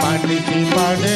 మనిషి పడే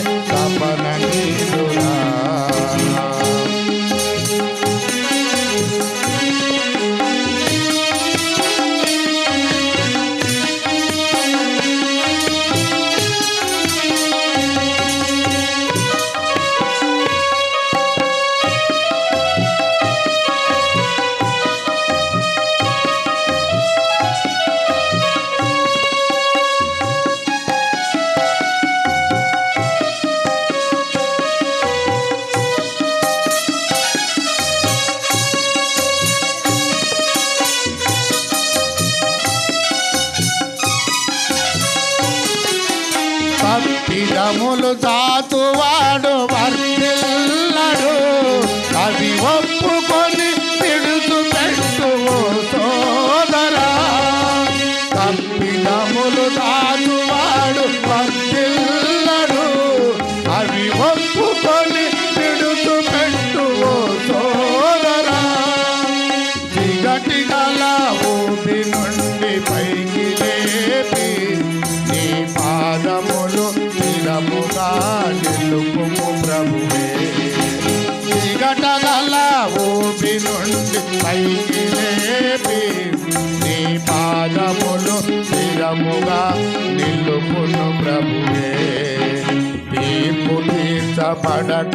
తప్పిదములు దాతువాడు వర్తిల్లడు అవి ఒప్పుకొని తిడుతు పెట్టువు సోదరా. తప్పిదములు దాతువాడు వర్తిల్లడు అవి ఒప్పుకొని తిడుతు పెట్టువు సోదరా. దిగటి గల ఊపి నుండి పై నిలుపుము ప్రభువే చిగట గల ఊపి నుండి పైకి లేపి నీ పాదములు స్థిరముగా నిలుపును ప్రభువే. తీర్పు తీర్చబడకమునుపే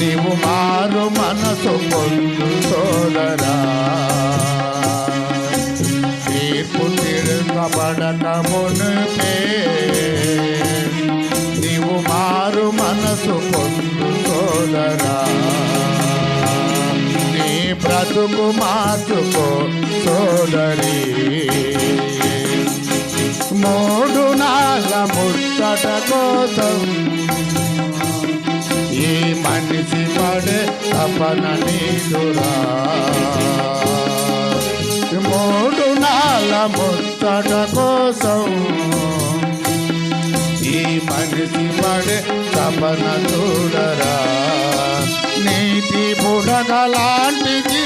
నీవు మారు మనసు పొందు సోదరా తీర్పు తీర్చబడకము బ్రతుకు మార్చుకో సోదరి. మూడు నాల ముచ్చట కోసం ఈ మనిషి పడే తపన నీదురా మూడు నాల ముచ్చట కోసం ఈ మనిషి పడే తపన చూడరా. నీతి బుడగలాంటిది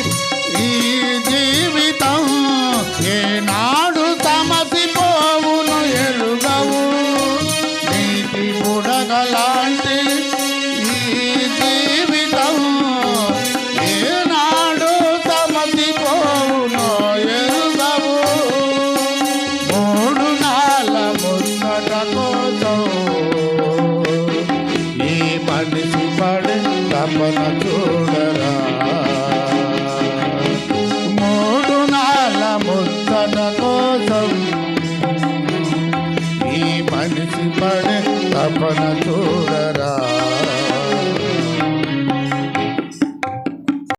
బుడగలాంటి ఈ జీవితం. ఏనాడు తమసిపోవును ఎరుగవు. మూడు నాల మున్నట కోసం ఈ మనిషి పడే తపన చూడరా. తపన చూడరా